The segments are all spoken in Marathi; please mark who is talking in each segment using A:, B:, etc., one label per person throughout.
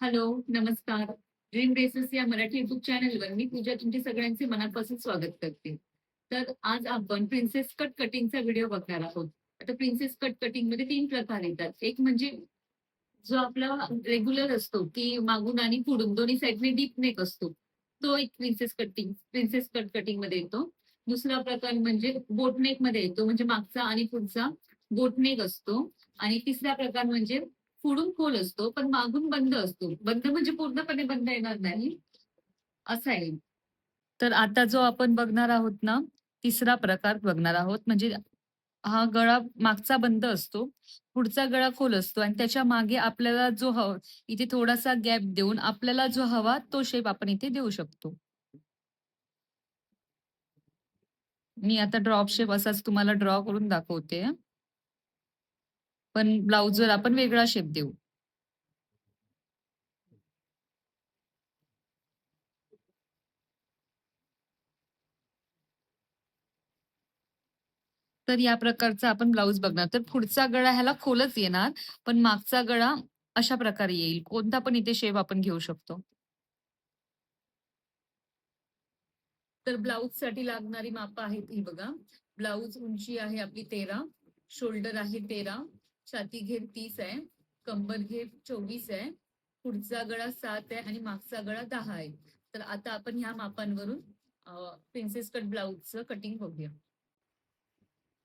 A: हॅलो नमस्कार. ड्रीम रेसेस या मराठी युट्यूब चॅनलवर मी पूजा तुमचे सगळ्यांचे मनापासून स्वागत करते. तर आज आपण प्रिन्सेस कट कटिंगचा व्हिडिओ बघणार आहोत. आता प्रिन्सेस कट कटिंगमध्ये तीन प्रकार येतात. एक म्हणजे जो आपला रेग्युलर असतो की मागून आणि पुढून दोन्ही साईडने डीप नेक असतो. तो एक प्रिन्सेस कटिंग प्रिन्सेस कट कटिंगमध्ये येतो. दुसरा प्रकार म्हणजे बोटनेकमध्ये येतो म्हणजे मागचा आणि पुढचा बोटनेक असतो. आणि तिसरा प्रकार म्हणजे पुढून खोल असतो पण मागून बंद असतो. बंद म्हणजे पूर्णपणे बंद येणार नाही असं आहे. तर आता जो आपण बघणार आहोत ना तिसरा प्रकार बघणार आहोत. म्हणजे हा गळा मागचा बंद असतो पुढचा गळा खोल असतो. आणि त्याच्यामागे आपल्याला जो हवा इथे थोडासा गॅप देऊन आपल्याला जो हवा तो शेप आपण इथे देऊ शकतो. मी आता ड्रॉप शेप असाच तुम्हाला ड्रॉ करून दाखवते. पण ब्लाऊजवर आपण वेगळा शेप देऊ. तर या प्रकारचा आपण ब्लाऊज बघणार. तर पुढचा गळा ह्याला खोलच येणार पण मागचा गळा अशा प्रकारे येईल. कोणता पण इथे शेप आपण घेऊ शकतो. तर ब्लाऊजसाठी लागणारी माप आहेत ही बघा. ब्लाऊज उंची आहे आपली तेरा शोल्डर आहे तेरा. छाती घेर तीस आहे कंबर घेर चोवीस आहे पुढचा गळा सात आहे आणि मागचा गळा दहा आहे. तर आता आपण ह्या मापांवरून प्रिन्सेस कट ब्लाऊजचं कटिंग बघूया.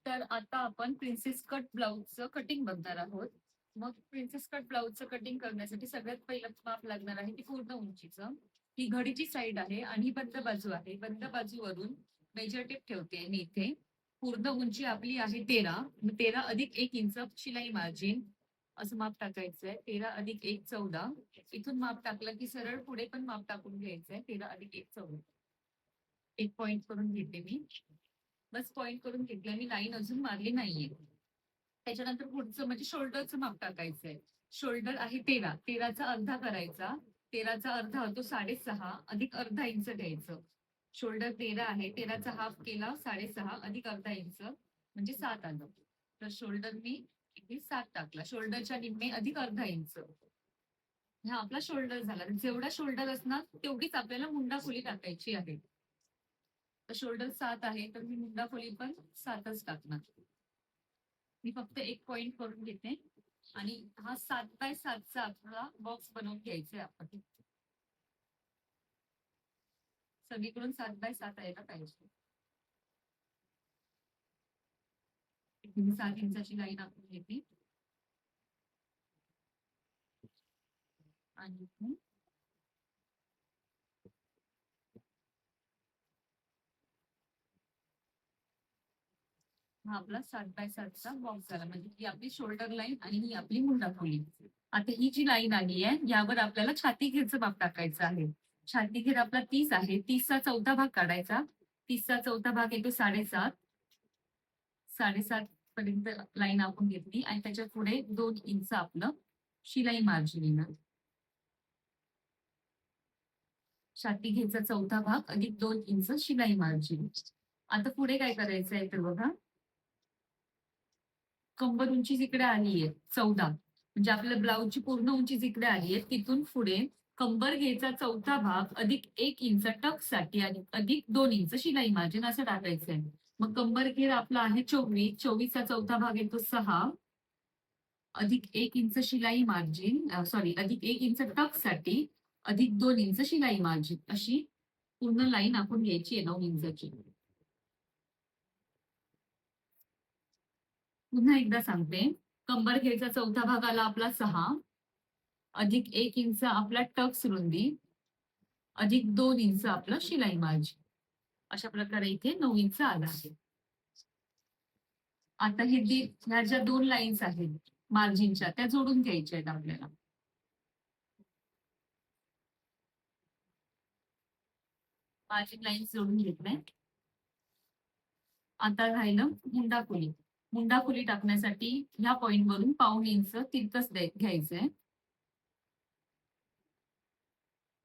A: तर आता आपण प्रिन्सेस कट ब्लाऊजचं कटिंग बघणार आहोत. मग प्रिन्सेस कट ब्लाऊजचं कटिंग करण्यासाठी सगळ्यात पहिलं माप लागणार आहे ती पूर्ण उंचीचं. ही घडीची साईड आहे आणि बंद बाजू आहे. बंद बाजूवरून मेजर टेप ठेवते मी इथे. पूर्ण उंची आपली आहे तेरा. तेरा अधिक एक इंच शिलाई मार्जिन असं माप टाकायचंय. तेरा अधिक एक चौदा. इथून माप टाकलं की सरळ पुढे पण माप टाकून घ्यायचंय. तेरा अधिक एक चौदा. एक पॉइंट करून घेते मी. बस पॉइंट करून घेतलं. मी लाईन अजून मारली नाहीये. त्याच्यानंतर पुढचं म्हणजे शोल्डरचं माप टाकायचंय. शोल्डर आहे तेरा. तेराचा अर्धा करायचा. तेराचा अर्धा तो साडेसहा. अधिक अर्धा इंच घ्यायचं शोल्डर तेरा आहे. तेराचा हाफ केला साडेसहा अधिक अर्धा इंच म्हणजे सात आलं. तर शोल्डर मी किती? सात टाकला. शोल्डरच्या निम्मे अधिक अर्धा इंच. हा आपला शोल्डर झाला. जेवढा शोल्डर असणार तेवढीच आपल्याला मुंडा खोली टाकायची आहे. तर शोल्डर सात आहे तर मी मुंडा खोली पण सातच टाकणार. मी फक्त एक पॉइंट करून घेते. आणि हा सात बाय सातचा आपला बॉक्स बनवून घ्यायचा आहे आपण. सगळीकडून सात बाय सात यायला पाहिजे. सात इंचाची लाईन आपण घेते आणि हा आपला सात बाय सातचा बॉक्स झाला. म्हणजे ही आपली शोल्डर लाईन आणि ही आपली मुंडा खोली आता ही जी लाईन आली आहे यावर आपल्याला छाती घेरचं माप टाकायचं आहे. छाती आपला तीस आहे. तीसचा चौथा भाग काढायचा. तीसचा चौथा भाग येतो साडेसात. साडेसात पर्यंत लाईन आपण घेतली आणि त्याच्या पुढे दोन इंच आपलं शिलाई मार्जिन येणार. छाती चौथा भाग अधिक दोन इंच शिलाई मार्जिन आता पुढे काय करायचं आहे तर बघा. कंबर उंची जिकडे आली आहे चौदा. म्हणजे आपल्या ब्लाऊजची पूर्ण उंची जिकडे आली आहे तिथून पुढे कंबर घ्यायचा चौथा भाग अधिक एक इंच टकसाठी आणि अधिक दोन इंच शिलाई. मार्जिन असं टाकायचं आहे मग कंबर घेर आपला आहे चोवीस. चोवीसचा चौथा भाग येतो सहा. अधिक एक इंच शिलाई मार्जिन सॉरी अधिक एक इंच टकसाठी अधिक दोन इंच शिलाई मार्जिन. अशी पूर्ण लाईन आपण घ्यायची आहे नऊ इंचाची. पुन्हा एकदा सांगते. कंबर घेरचा चौथा भाग आला आपला सहा. अधिक एक इंच आपला टक्स रुंदी अधिक दोन इंच आपलं शिलाई मार्जिन अशा प्रकारे इथे नऊ इंच आला आहे. आता हे ह्या ज्या दोन लाईन्स आहेत मार्जिनच्या त्या जोडून घ्यायच्या आहेत आपल्याला. मार्जिन लाईन जोडून घेतल्या आता राहिलं मुंडा खोली टाकण्यासाठी ह्या पॉइंट वरून पाऊन इंच तिरकस घ्यायचंय.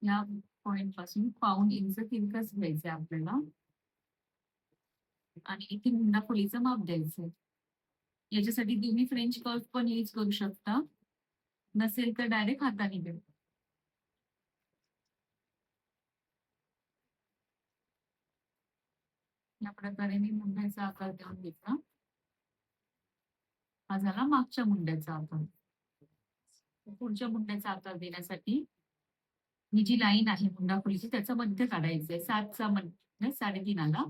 A: या पॉइंटपासून पाऊन इंच तिरकस घ्यायचे आपल्याला. आणि इथे मुंडा खोलीचं माप द्यायचं याच्यासाठी तुम्ही फ्रेंच कर्व पण यूज करू शकता. नसेल तर डायरेक्ट हाताने देऊ या प्रकारे मी मुंड्याचा आकार देऊन घेतला. हा झाला मागच्या मुंड्याचा आकार. पुढच्या मुंड्याचा आकार देण्यासाठी ही जी लाईन आहे मुंडा खोलीची त्याचं मध्य काढायचंय. सातचा मध्य साडेतीन आला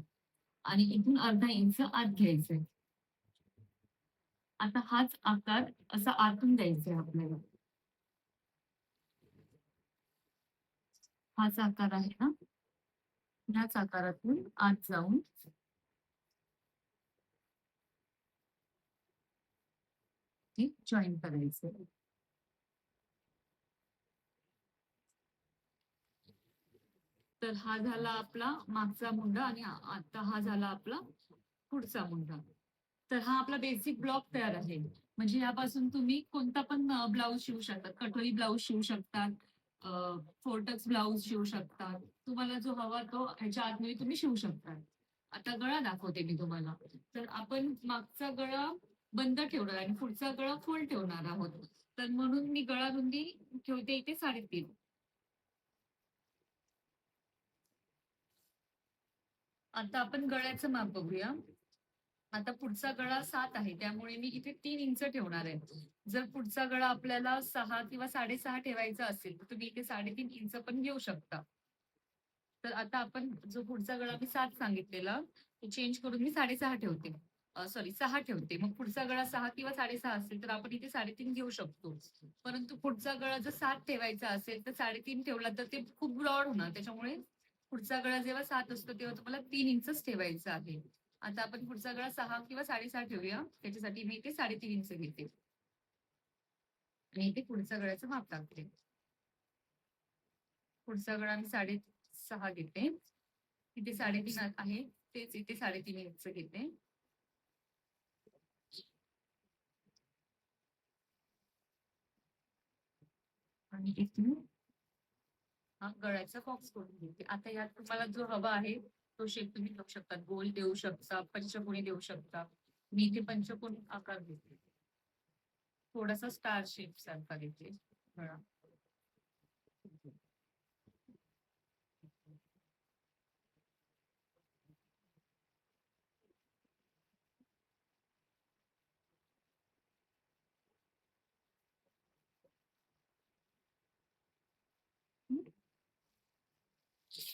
A: आणि इथून अर्धा इंच आत घ्यायचंय. आता हाच आकार असा आतून द्यायचा आहे आपल्याला. हाच आकार आहे ना? ह्याच आकारातून आत जाऊन. जॉईन करायचं तर हा झाला आपला मागचा मुंडा आणि आता हा झाला आपला पुढचा मुंडा. तर हा आपला बेसिक ब्लॉक तयार आहे. म्हणजे यापासून तुम्ही कोणता पण ब्लाऊज शिवू शकतात कटोरी ब्लाऊज शिवू शकतात फोर्टक्स ब्लाऊज शिवू शकतात. तुम्हाला जो हवा तो ह्याच्या आतमध्ये तुम्ही शिवू शकतात आता गळा दाखवते मी तुम्हाला. तर आपण मागचा गळा बंद ठेवणार आणि पुढचा गळा फोल्ड ठेवणार आहोत. तर म्हणून मी गळा रुंदी ठेवते इथे साडेतीन. आता आपण गळ्याचं माप बघूया. आता पुढचा गळा सात आहे त्यामुळे मी इथे तीन इंच ठेवणार आहे. जर पुढचा गळा आपल्याला सहा किंवा साडेसहा ठेवायचा असेल तर तुम्ही इथे साडेतीन इंच पण घेऊ शकता. तर आता आपण जो पुढचा गळा मी सात सांगितलेला तो चेंज करून मी साडेसहा ठेवते. सॉरी सहा ठेवते. मग पुढचा गळा सहा किंवा साडेसहा असेल तर आपण इथे साडेतीन घेऊ शकतो. परंतु पुढचा गळा जर सात ठेवायचा असेल तर साडेतीन ठेवला तर ते खूप ब्रॉड होणार त्याच्यामुळे पुढचा गळा जेव्हा सात असतो तेव्हा तुम्हाला तीन इंचच ठेवायचा आहे. आता आपण पुढचा गळा सहा किंवा साडेसहा ठेवूया. त्याच्यासाठी मी इथे साडेतीन इंच घेते. आणि इथे पुढचा गळ्याचं माप टाकते. पुढचा गळा मी साडे सहा घेते. इथे साडेतीन आहे तेच इथे साडेतीन इंच घेते. आणि इथून हा गळ्याचा बॉक्स करून घेते. आता यात तुम्हाला जो हवा आहे तो शेप तुम्ही देऊ शकता. गोल देऊ शकता पंचकोणी देऊ शकता. मी इथे पंचकोणी आकार घेते. थोडासा स्टार शेप सारखा देते गळा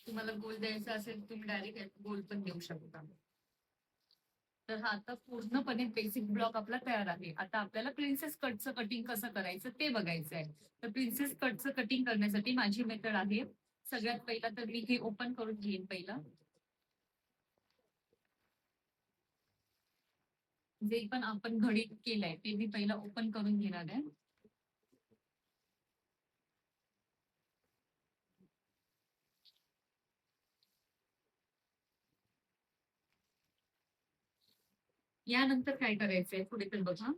A: तुम्हाला गोल द्यायचा असेल तुम्ही डायरेक्ट गोल पण देऊ शकता. तर हा आता पूर्णपणे बेसिक ब्लॉक आपला तयार आहे. आता आपल्याला प्रिन्सेस कटचं कटिंग कसं करायचं ते बघायचं आहे तर प्रिन्सेस कटचं कटिंग करण्यासाठी माझी मेथड आहे. सगळ्यात पहिला तर मी हे ओपन करून घेईन पहिला. जे पण आपण घडीत केलंय ते मी पहिला ओपन करून घेणार आहे. यानंतर काय करायचंय पुढे तर बघा.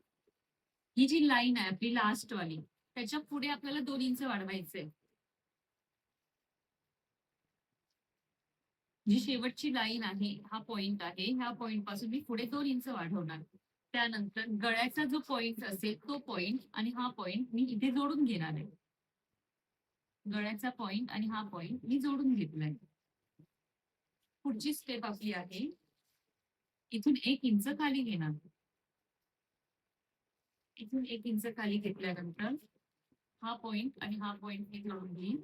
A: ही जी लाईन आहे आपली लास्ट वाली त्याच्या पुढे आपल्याला दोन इंच वाढवायचंय. जी शेवटची लाईन आहे हा पॉइंट आहे ह्या पॉइंटपासून मी पुढे दोन इंच वाढवणार. त्यानंतर गळ्याचा जो पॉइंट असेल तो पॉइंट आणि हा पॉइंट मी इथे जोडून घेणार आहे. गळ्याचा पॉइंट आणि हा पॉइंट मी जोडून घेतलाय. पुढची स्टेप आपली आहे. इथून एक इंच खाली घेणार. इथून एक इंच खाली घेतल्यानंतर हा पॉइंट आणि हा पॉइंट मी जोडून घेईन.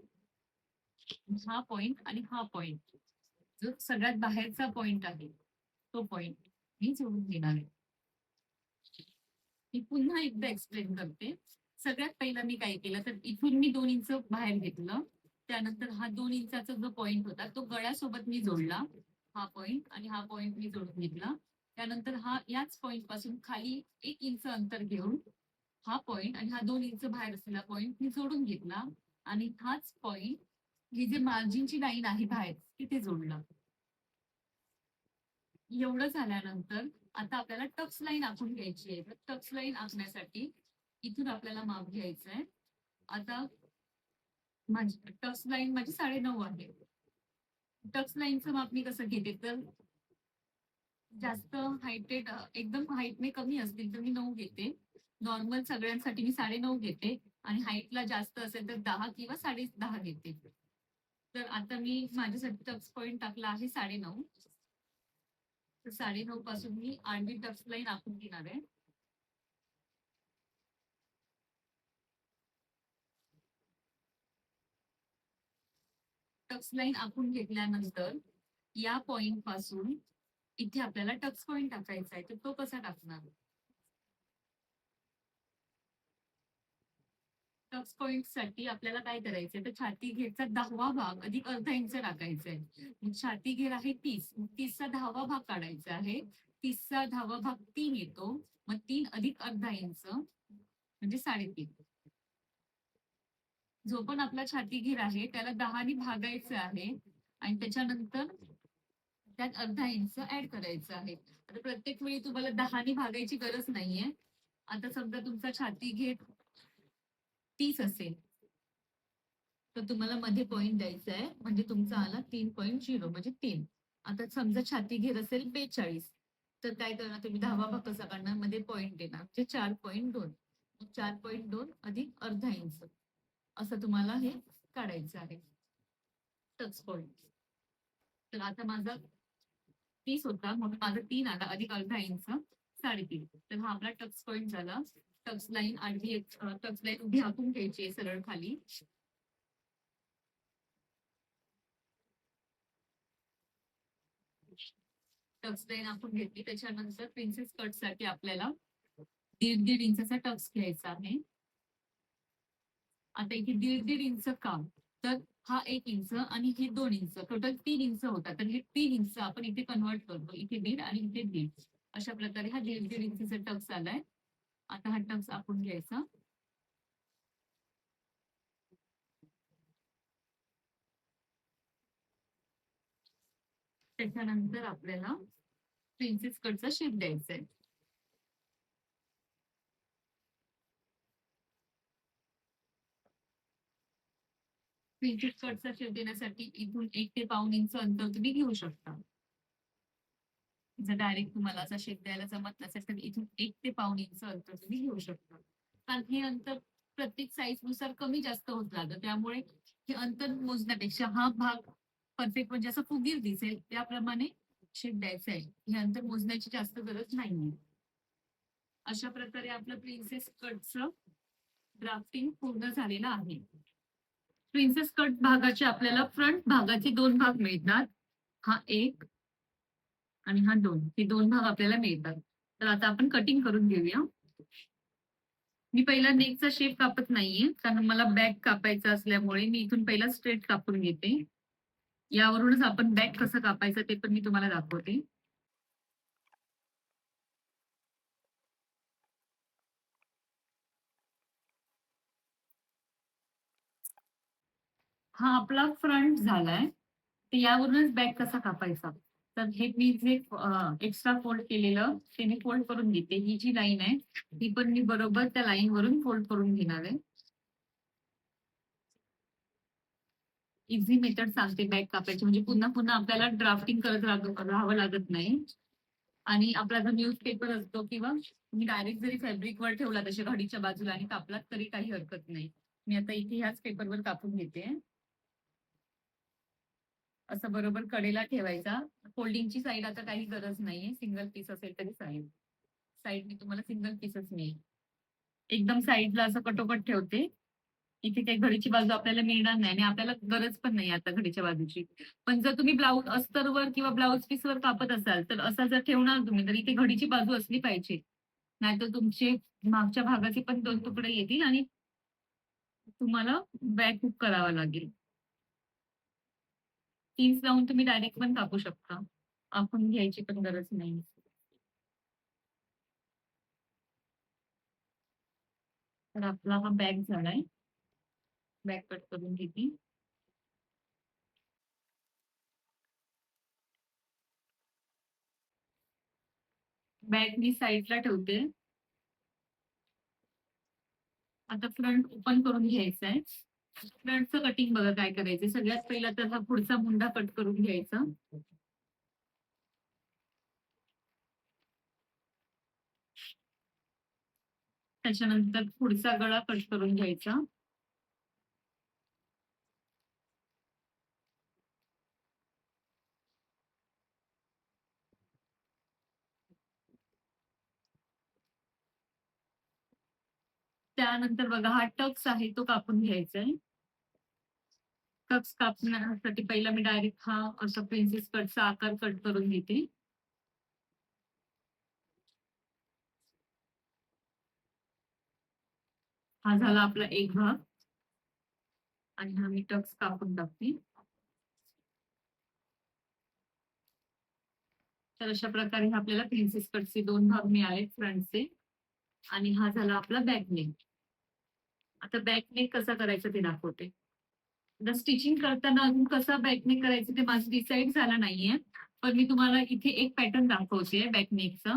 A: हा पॉइंट आणि हा पॉइंट जो सगळ्यात बाहेरचा पॉइंट आहे तो पॉइंट मी जोडून घेणार आहे. मी पुन्हा एकदा एक्सप्लेन करते. सगळ्यात पहिला मी काय केलं तर इथून मी दोन इंच बाहेर घेतलं. त्यानंतर हा दोन इंचाचा जो पॉइंट होता तो गळ्यासोबत मी जोडला. हा पॉइंट आणि हा पॉइंट मी जोडून घेतला. त्यानंतर हा याच पॉइंटपासून खाली एक इंच अंतर घेऊन हा पॉइंट आणि हा दोन इंच बाहेर असलेला पॉइंट मी जोडून घेतला. आणि हाच पॉइंट ही जे मार्जिनची लाईन आहे बाहेर तिथे जोडला. एवढं झाल्यानंतर आता आपल्याला टक्स लाईन आखून घ्यायची आहे. तर टक्स लाईन आखण्यासाठी इथून आपल्याला माप घ्यायचं आहे आता माझी टक्स लाईन माझी साडेनऊ आहे. टक्स लाईनचं माप मी कसं घेते तर जास्त हायटेड एकदम हाईटने कमी असतील तर मी नऊ घेते. नॉर्मल सगळ्यांसाठी मी साडे नऊ घेते आणि हाईटला जास्त असेल तर दहा किंवा साडे दहा घेते. तर आता मी माझ्यासाठी टक्स पॉइंट टाकला आहे साडे नऊ. तर साडे नऊ पासून मी आर्मी टक्स लाईन आखून घेणार आहे. टक्स लाईन आखून घेतल्यानंतर या पॉइंटपासून इथे आपल्याला टक्स पॉइंट टाकायचा आहे तर तो कसा टाकणार? टक्स पॉइंटसाठी आपल्याला काय करायचंय? तर छाती घेरचा दहावा भाग अधिक अर्धा इंच टाकायचा आहे छाती घेर आहे तीस. तीसचा दहावा भाग काढायचा आहे. तीसचा दहावा भाग तीन येतो. मग तीन अधिक अर्धा इंच म्हणजे साडेतीन. जो पण आपला छातीगीर आहे त्याला दहानी भागायचं आहे आणि त्याच्यानंतर त्यात अर्धा इंच ऍड करायचं आहे. आता प्रत्येक वेळी तुम्हाला दहानी भागायची गरज नाहीये. आता समजा तुमचा छाती घेर तीस असेल तर तुम्हाला मध्ये पॉईंट द्यायचा आहे. म्हणजे तुमचा आला तीन पॉईंट झिरो म्हणजे तीन. आता समजा छाती घेर असेल बेचाळीस तर काय करणार तुम्ही? दहावा भाग कसा काढणार? मध्ये पॉईंट देणार. म्हणजे चार पॉईंट दोन. चार पॉईंट दोन अधिक अर्धा इंच. असं तुम्हाला हे काढायचं आहे. टच पॉइंट तर आता माझा तीस होता म्हणून माझा तीन आला अधिक अर्धा इंच साडेतीन. तर हा आपला टच पॉइंट झाला. टच लाईन आडवी टच लाईन उभी आखून घ्यायची आहे सरळ खाली. टक्स लाईन आपण घेतली. त्याच्यानंतर प्रिन्सेस कटसाठी आपल्याला दीड दीड इंचा टक्स घ्यायचा आहे. आता इथे दीड दीड इंच काम तर हा एक इंच आणि हे दोन इंच. टोटल तीन इंच होता तर हे तीन इंच आपण इथे कन्वर्ट करतो. इथे दीड आणि इथे दीड. अशा प्रकारे हा दीड दीड इंचचा टक्स आलाय. आता हा टक्स आपण घ्यायचा. त्याच्यानंतर आपल्याला प्रिन्सेस कडचा शेप द्यायचा आहे प्रिन्सेस कटचा शेप देण्यासाठी इथून एक ते पाऊन इंच अंतर तुम्ही घेऊ शकता. जर डायरेक्ट तुम्हाला असा शेप द्यायला जमत नसेल तर इथून एक ते पाऊन इंच अंतर तुम्ही घेऊ शकता. कारण हे अंतर प्रत्येक साईजनुसार कमी जास्त होत राहतं त्यामुळे हे अंतर मोजण्यापेक्षा हा भाग परफेक्ट म्हणजे असं फुगीर दिसेल. त्याप्रमाणे शेप द्यायचा आहे. हे अंतर मोजण्याची जास्त गरज नाहीये. अशा प्रकारे आपलं प्रिन्सेस कटचं ड्राफ्टिंग पूर्ण झालेलं आहे. प्रिन्सेस कट भागाचे आपल्याला फ्रंट भागाचे दोन भाग मिळतात. हा एक आणि हा दोन. हे दोन भाग आपल्याला मिळतात. तर आता आपण कटिंग करून घेऊया. मी पहिला नेकचा शेप कापत नाहीये कारण मला बॅक कापायचा असल्यामुळे मी इथून पहिला स्ट्रेट कापून घेते. यावरूनच आपण बॅक कसं कापायचं ते पण मी तुम्हाला दाखवते. हा आपला फ्रंट झालाय. तर यावरूनच बॅक कसा कापायचा? तर हे मी जे एक्स्ट्रा फोल्ड केलेलं ते मी फोल्ड करून घेते. ही जी लाईन आहे ती पण मी बरोबर त्या लाईन वरून फोल्ड करून घेणार आहे. इझी मेथड सांगते बॅक कापायची. म्हणजे पुन्हा पुन्हा आपल्याला ड्राफ्टिंग करत राहावं लागत नाही. आणि आपला जो न्यूज पेपर असतो किंवा तुम्ही डायरेक्ट जरी फॅब्रिकवर ठेवला तशा घडीच्या बाजूला आणि कापलात तरी काही हरकत नाही. मी आता इथे ह्याच पेपरवर कापून घेते. असं बरोबर कडेला ठेवायचा. फोल्डिंगची साईड आता काही गरज नाहीये. सिंगल पीस असेल तरी साईड साईडने तुम्हाला सिंगल पीसच मिळेल. एकदम साईडला असं कटोकट ठेवते. इथे काही घडीची बाजू आपल्याला मिळणार नाही आणि आपल्याला गरज पण नाही आता घडीच्या बाजूची. पण जर तुम्ही ब्लाऊज अस्तरवर किंवा ब्लाऊज पीसवर कापत असाल तर असं जर ठेवणार तुम्ही तर इथे घडीची बाजू असली पाहिजे. नाहीतर तुमचे मागच्या भागाचे पण दोन तुकडे येतील आणि तुम्हाला बॅक हुक करावा लागेल. तीस लावून तुम्ही डायरेक्ट पण कापू शकता. आपण घ्यायची पण गरज नाही. तर आपला हा बॅग झालाय. बॅग कट करून घेते. बॅग मी साईडला ठेवते. आता फ्रंट ओपन करून घ्यायचा आहे फ्रंटचं कटिंग बघा काय करायचं सगळ्यात पहिला तर हा पुढचा मुंडा कट करून घ्यायचा. त्याच्यानंतर पुढचा गळा कट करून घ्यायचा. त्यानंतर बघा हा टक्स आहे तो कापून घ्यायचा आहे टक्स कापण्यासाठी पहिला मी डायरेक्ट हा असा प्रिन्सेस कटचा आकार कट करून घेते. हा झाला आपला एक भाग. आणि हा मी टक्स कापून टाकते. तर अशा प्रकारे हा आपल्याला प्रिन्सेस कटचे दोन भाग मिळाले फ्रंटचे आणि हा झाला आपला बॅक नेक आता बॅक नेक कसा करायचा ते दाखवते. स्टिचिंग करताना अजून कसा बॅकनेक करायचं ते माझं डिसाईड झालं नाहीये. पण मी तुम्हाला इथे एक पॅटर्न दाखवते बॅक नेकचा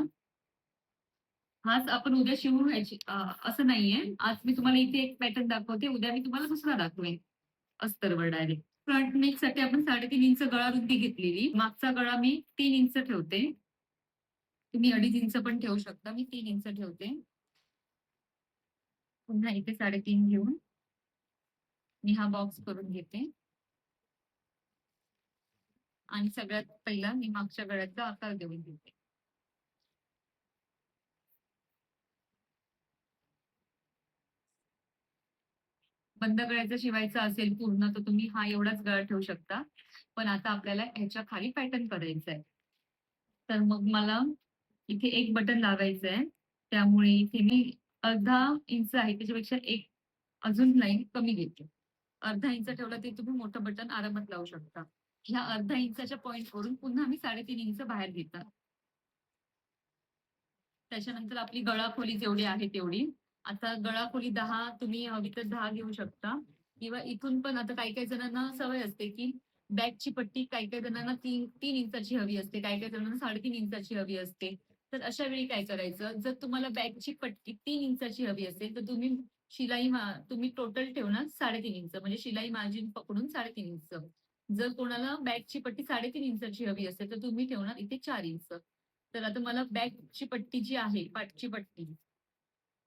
A: हाच आपण उद्या शिवून घ्यायची असं नाहीये. आज मी तुम्हाला इथे एक पॅटर्न दाखवते उद्या मी तुम्हाला दुसरा दाखवेन. अस्तरवर डायरेक्ट फ्रंट नेकसाठी आपण साडेतीन इंच गळा रुंदी घेतलेली. मागचा गळा मी तीन इंच ठेवते. तुम्ही अडीच इंच पण ठेवू शकता मी तीन इंच ठेवते. पुन्हा इथे साडेतीन घेऊन. मी हा बॉक्स करून घेते. आणि सगळ्यात पहिला मी मागच्या गळ्याचा आकार देऊन घेते. बंद गळ्याचा शिवायचा असेल पूर्ण तर तुम्ही हा एवढाच गळा ठेवू शकता. पण आता आपल्याला ह्याच्या खाली पॅटर्न करायचं आहे तर मग मला इथे एक बटन लावायचं आहे त्यामुळे इथे मी अर्धा इंच आहे त्याच्यापेक्षा एक अजून लाईन कमी घेते. अर्धा इंच ठेवला तरी तुम्ही मोठं बटन आरामात लावू शकता. ह्या अर्धा इंचाच्या पॉइंट वरून पुन्हा मी साडेतीन इंच बाहेर घेतात त्याच्यानंतर आपली गळाखोली जेवढी आहे तेवढी. आता गळाखोली दहा तुम्ही हवी तर दहा घेऊ शकता. किंवा इथून पण आता काही काही जणांना सवय असते की बॅगची पट्टी काही काही जणांना तीन तीन इंचाची हवी असते काही काही जणांना साडेतीन इंचाची हवी असते. तर अशा वेळी काय करायचं? जर तुम्हाला बॅगची पट्टी तीन इंचाची हवी असेल तर तुम्ही शिलाई तुम्ही टोटल ठेवणार साडेतीन इंच. म्हणजे शिलाई मार्जिन पकडून साडेतीन इंच. जर कोणाला बॅगची पट्टी साडेतीन इंचाची हवी असेल तर तुम्ही ठेवणार इथे चार इंच. तर आता मला बॅगची पट्टी जी आहे पाठची पट्टी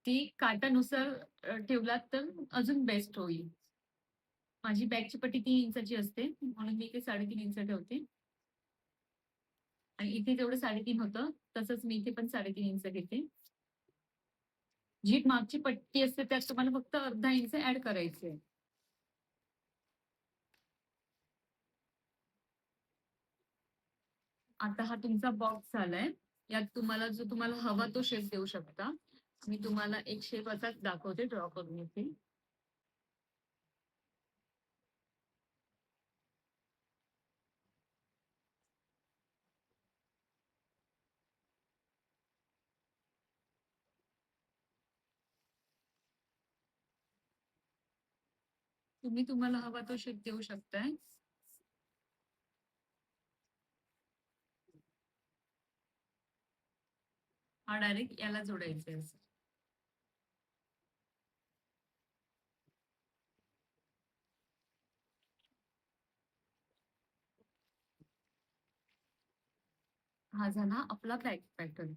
A: ती काटानुसार ठेवलात तर अजून बेस्ट होईल. माझी बॅगची पट्टी तीन इंचाची असते म्हणून मी इथे साडेतीन इंच ठेवते. आणि इथे जेवढं साडेतीन होतं तसंच मी इथे पण साडेतीन इंच घेते. जी मागची पट्टी असते त्यात तुम्हाला फक्त अर्धा इंच ऍड करायचे आता हा तुमचा बॉक्स झालाय. यात तुम्हाला जो तुम्हाला हवा तो शेप देऊ शकता. मी तुम्हाला एक शेप असाच दाखवते ड्रॉ करून येते. तुम्ही तुम्हाला हवा तो शेप देऊ शकताय. हा डायरेक्ट याला जोडायचा आहे हा झाला आपला बॅक पॅटर्न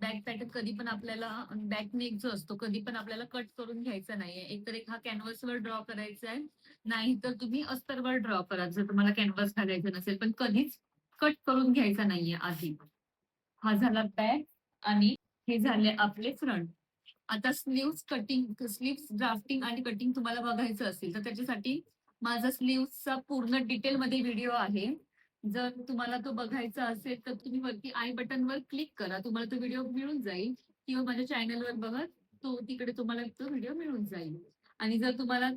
A: बॅक पॅटर्न कधी पण आपल्याला बॅक नेक जो असतो कधी पण आपल्याला कट करून घ्यायचा नाहीये. एकतर एक हा कॅनव्हसवर ड्रॉ करायचा आहे नाहीतर तुम्ही अस्तरवर ड्रॉ करा जर तुम्हाला कॅनव्हस घालायचं नसेल. पण कधीच कट करून घ्यायचा नाहीये आधी. हा झाला बॅक आणि हे झाले आपले फ्रंट. आता स्लीव्स कटिंग स्लीव्स ड्राफ्टिंग आणि कटिंग तुम्हाला बघायचं असेल तर त्याच्यासाठी माझा स्लीव्सचा पूर्ण डिटेलमध्ये व्हिडिओ आहे. जर तुम्हाला तो बघायचा असेल तर तुम्ही वरती आय बटनवर क्लिक करा. तुम्हाला तो व्हिडिओ मिळून जाईल. किंवा माझ्या चॅनलवर बघा तो तिकडे तुम्हाला तो व्हिडिओ मिळून जाईल. आणि जर तुम्हाला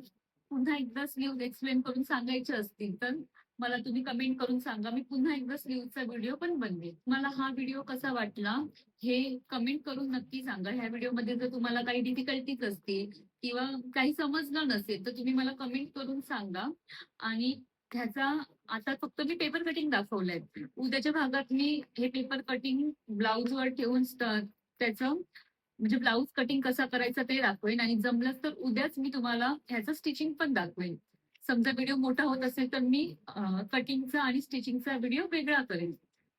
A: पुन्हा एकदा स्लीव्ह एक्सप्लेन करून सांगायचे असतील तर मला तुम्ही कमेंट करून सांगा. मी पुन्हा एकदा स्लीव्हचा व्हिडिओ पण बनवेल मला हा व्हिडिओ कसा वाटला हे कमेंट करून नक्की सांगा. ह्या व्हिडिओमध्ये जर तुम्हाला काही डिफिकल्टीज असतील किंवा काही समजलं नसेल तर तुम्ही मला कमेंट करून सांगा. आणि ह्याचा आता फक्त मी पेपर कटिंग दाखवलंय. उद्याच्या भागात मी हे पेपर कटिंग ब्लाउजवर ठेवून त्याचं म्हणजे ब्लाऊज कटिंग कसा करायचा ते दाखवेन आणि जमलंच तर उद्याच मी तुम्हाला ह्याचं स्टिचिंग पण दाखवेन. समजा व्हिडिओ मोठा होत असेल तर मी कटिंगचा आणि स्टिचिंगचा व्हिडिओ वेगळा करेन.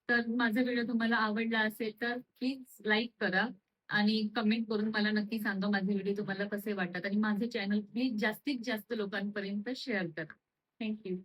A: तर माझा व्हिडिओ तुम्हाला आवडला असेल तर प्लीज लाईक करा आणि कमेंट करून मला नक्की सांगा माझे व्हिडिओ तुम्हाला कसे वाटतात आणि माझे चॅनल प्लीज जास्तीत जास्त लोकांपर्यंत शेअर करा. थँक्यू